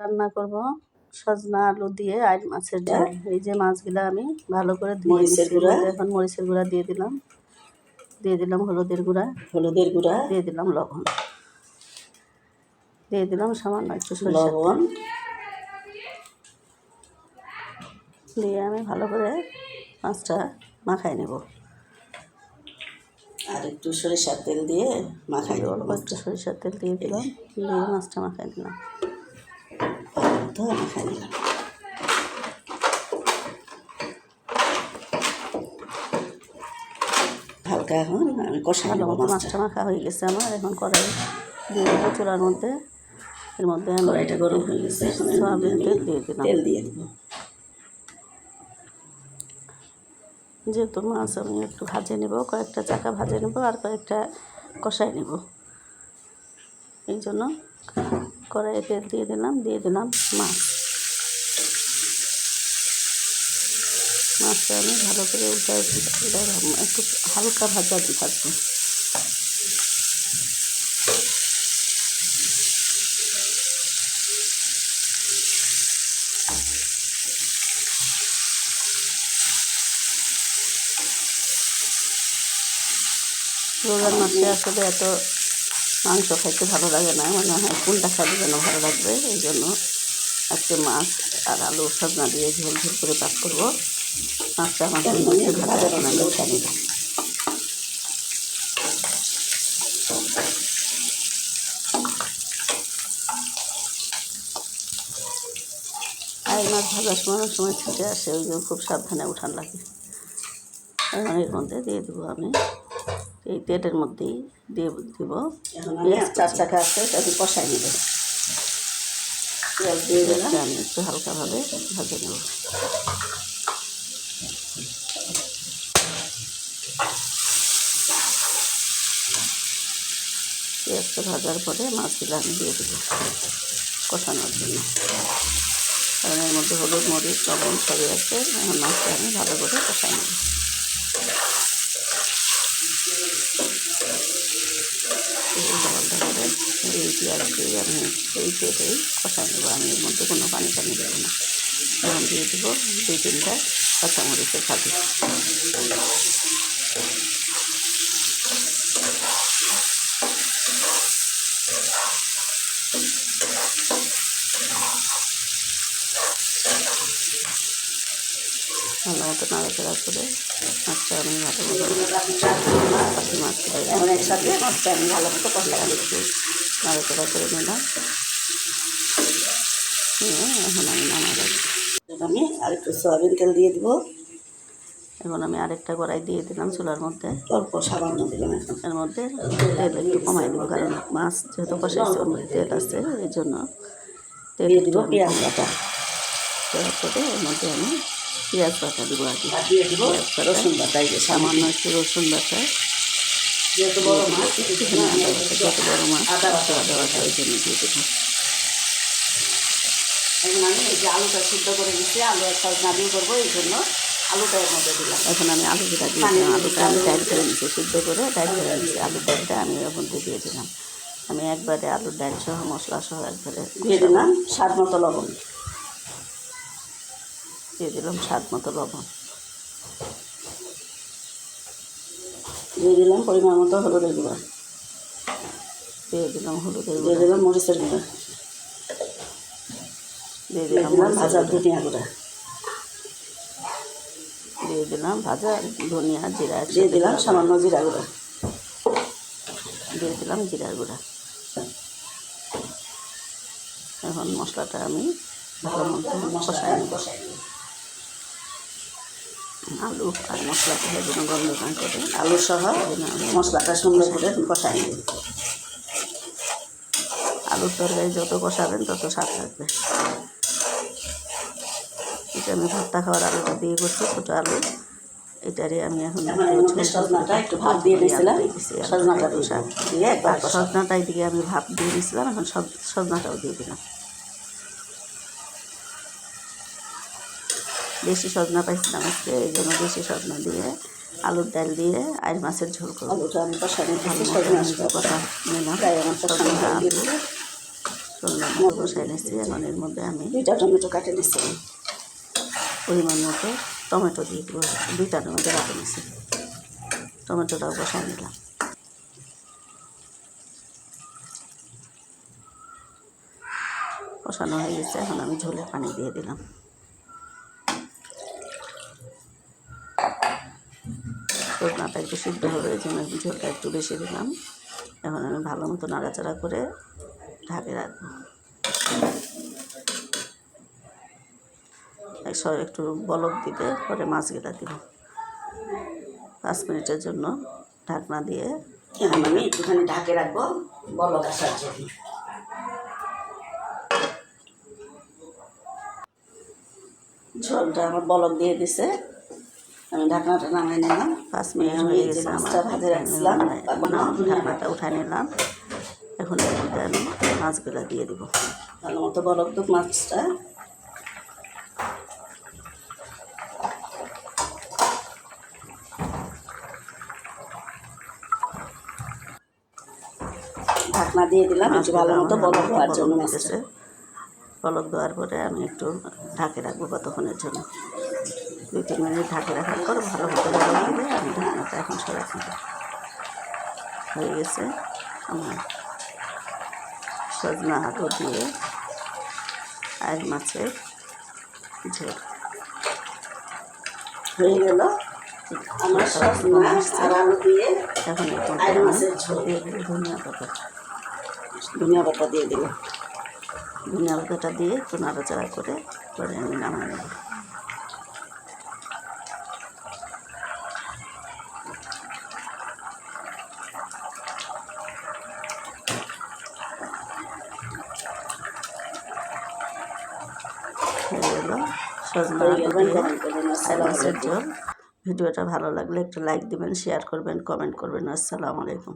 রান্না করব। সজনা আলু দিয়ে আর মাছের ঝোল। এই যে মাছগুলো আমি ভালো করে ধুয়ে মরিচের গুঁড়া। এখন মরিচের গুঁড়া দিয়ে দিলাম। দিয়ে দিলাম হলুদের গুঁড়া। হলুদের গুঁড়া। দিয়ে দিলাম লবণ। দিয়ে দিলাম সামান্য একটু সরিষার লবণ। দিয়ে আমি ভালো করে মাছটা মাখাই নেব। আর একটু সরিষার তেল দিয়ে মাখাই অল্প একটু সরিষার তেল দিয়ে দিলাম। দিয়ে মাছটা মাখাই দিলাম তো মাখাই দিলাম। হালকা এখন আমি কষাই ভালো মতো মাছটা। মাখা হয়ে গেছে আমার এখন কড়াই দিয়ে দেবো চুলার মধ্যে। এর মধ্যে কড়াইটা গরম হয়ে গেছে সয়াবিন তেল দিয়ে দিলাম। তেল দিয়ে দিব। যেহেতু মাছ আমি একটু ভাজে নেব কয়েকটা চাকা ভাজে নেব আর কয়েকটা কষাই নেব। এই জন্য কড়াইয়ে তেল দিয়ে দিলাম দিয়ে দিলাম মাছ। মাছটা আমি ভালো করে উল্টায় একটু হালকা ভাজা ভাজবো রোজার মাছে আসলে এত মাংস খাইতে ভালো লাগে না মনে হয় কোনটা খাইতে যেন ভালো লাগবে এই জন্য আজকে মাছ আর আলু সজনা দিয়ে ঝোল ঝোল করে পাক করব। মাছটা আমার মধ্যে ভাজা ভাজা বানানো মশলা উঠে নিলাম আর মাছ ভাজার সময় অনেক সময় ছুটে আসে ওই জন্য খুব সাবধানে উঠান লাগে। এর মধ্যে দিয়ে দেবো আমি। এই তেলের মধ্যেই দিয়ে দিব এখন চার চাকা আছে আমি কষাই নেব। পেঁয়াজ দিয়ে দিলাম। আমি একটু হালকাভাবে ভাজে নেব। পেঁয়াজটা ভাজার পরে মাছগুলো আমি দিয়ে দেবো কষানোর জন্য। কারণ এর মধ্যে হলুদ মরিচ লবণ সবই আছে। এখন মাছটা আমি ভালো করে কষাই নেব। করে এই পেঁয়াজ দিয়ে আমি এই তেলেই কষাই নেব আমি এর মধ্যে কোনো পানি টানি দেবো না এখন দিয়ে দেবো দুই তিনটা কাঁচামরিচের ফাঁকি ভালো মতো নাড়াচাড়া করে মাছটা আমি ভালো মতো পাখি মাছটা একসাথে মাছটা আমি ভালো মতো নাড়াচাড়া করে নিলাম। এখন আমি নামা রাখি আমি আর একটু সয়াবিন তেল দিয়ে দিব। এখন আমি আরেকটা কড়াই দিয়ে দিলাম চুলার মধ্যে। অল্প সামান্য দিলাম এর মধ্যে তেল একটু কমাই দেবো কারণ মাছ যেহেতু কষাইছে ওর মধ্যে তেল আছে এই জন্য তেল দিব পেঁয়াজ বাটা। পরে এর মধ্যে আমি পেঁয়াজ বাটা দেবো দিয়ে বাটা। রসুন বাটা সামান্য একটু রসুন বাটা। যেহেতু বড় মাছ একটুখানি যত বড় মাছ আদা বাটা। আদা বাটা ওই জন্য দিয়ে দেবো। এখন আমি এই যে আলুটা সিদ্ধ করে দিচ্ছি আলু দিয়ে করব এই জন্য আলুটা এর মধ্যে দিলাম। এখন আমি আলু যেটা পানি দিয়েছিলাম আলুটা আমি ডাইল করে নিচ্ছি সিদ্ধ করে ডাইল করে নিচ্ছি আলুর ডাইলটা আমি এর মধ্যে দিয়ে দিলাম। আমি একবারে আলুর ডাইল সহ মশলা সহ একবারে দিয়ে দিলাম স্বাদ মতো লবণ। দিয়ে দিলাম স্বাদ মতো লবণ। দিয়ে দিলাম পরিমাণ মতো হলুদের গুঁড়া। দিয়ে দিলাম হলুদের দিয়ে দিলাম মরিচের গুঁড়া। দিয়ে দিলাম ভাজা ধনিয়া গুঁড়া। দিয়ে দিলাম ভাজা ধনিয়া জিরা দিয়ে দিলাম সামান্য জিরা গুঁড়া। দিয়ে দিলাম জিরার গুঁড়া। এখন মশলাটা আমি ভালো মতো কষাই নেব। আলু আর মশলাটা যেন গন্ধ না করে আলু সহ মশলাটা সুন্দর করে কষাই নেব। আলুর তরকারি যত কষাবেন তত স্বাদ থাকবে। এটা আমি ভর্তা খাওয়ার আলুটা দিয়ে করছি ছোটো আলু। এটারে আমি এখন একটু ভাপ দিয়ে দিয়েছিলাম। সজনাটা দিয়ে দিয়ে একবার সজনাটাই দিকে আমি ভাপ দিয়ে দিয়েছিলাম এখন সব সজনাটাও দিয়ে দিলাম। বেশি সজনা পাইছিলাম আজকে এই জন্য বেশি সজনা দিয়ে আলুর ডাল দিয়ে আর মাছের ঝোল করব। আলুটা আমি আমি নিলাম বসাই নিচ্ছি এখন এর মধ্যে আমি দুইটা টমেটো কাটে নিচ্ছি পরিমাণ মতো টমেটো দিয়ে দেবো দুইটা টমেটো কাটে নিচ্ছি টমেটোটাও বসাই নিলাম। কষানো হয়ে গেছে এখন আমি ঝোলের পানি দিয়ে দিলাম। সজনাটা একটু সিদ্ধ হবে এই জন্য ঝোলটা একটু বেশি দিলাম। এখন আমি ভালো মতো নাড়াচাড়া করে ঢাকে রাখব। একটু বলক দিতে পরে মাছগুলা দিব। পাঁচ মিনিটের জন্য ঢাকনা দিয়ে এখন আমি একটুখানি ঢাকে রাখব বলক আসার জন্য। ঝোলটা আমার বলক দিয়ে দিছে। আমি ঢাকনাটা নামাই নিলাম। পাঁচ মিনিট হয়ে গেছে মাছটা ভাজে রাখছিলাম ঢাকনাটা উঠাই নিলাম। এখন এর মধ্যে আমি মাছগুলা দিয়ে দিব। ভালো মতো বলক তো মাছটা। ঢাকনা দিয়ে দিলাম একটু ভালো মতো বলক দেওয়ার জন্য বলক দেওয়ার পরে আমি একটু ঢাকে রাখব কতক্ষণের জন্য। দুই তিন মিনিট ঢাকে রাখার পর ভালো বলক দিলে আমি ঢাকনাটা এখন সরাই নেব হয়ে গেছে আমার সজনা আলু দিয়ে আর মাছের ঝোল। হয়ে গেল আমার সজনা আর আলু দিয়ে এখন আর মাছের ঝোল। দিয়ে দিই ধনিয়া পাতা। ধনিয়া পাতা দিয়ে দিল ধনিয়া পাতাটা দিয়ে একটু নাড়াচাড়া করে পরে আমি নামাই নেব হয়ে গেল সজনা হয়ে আলু গেল দিয়ে কমেন্ট করবেন আর আসসালামু মাছের ভিডিওটা ভালো লাগলে একটা লাইক দিবেন শেয়ার করবেন কমেন্ট করবেন। আসসালামু আলাইকুম।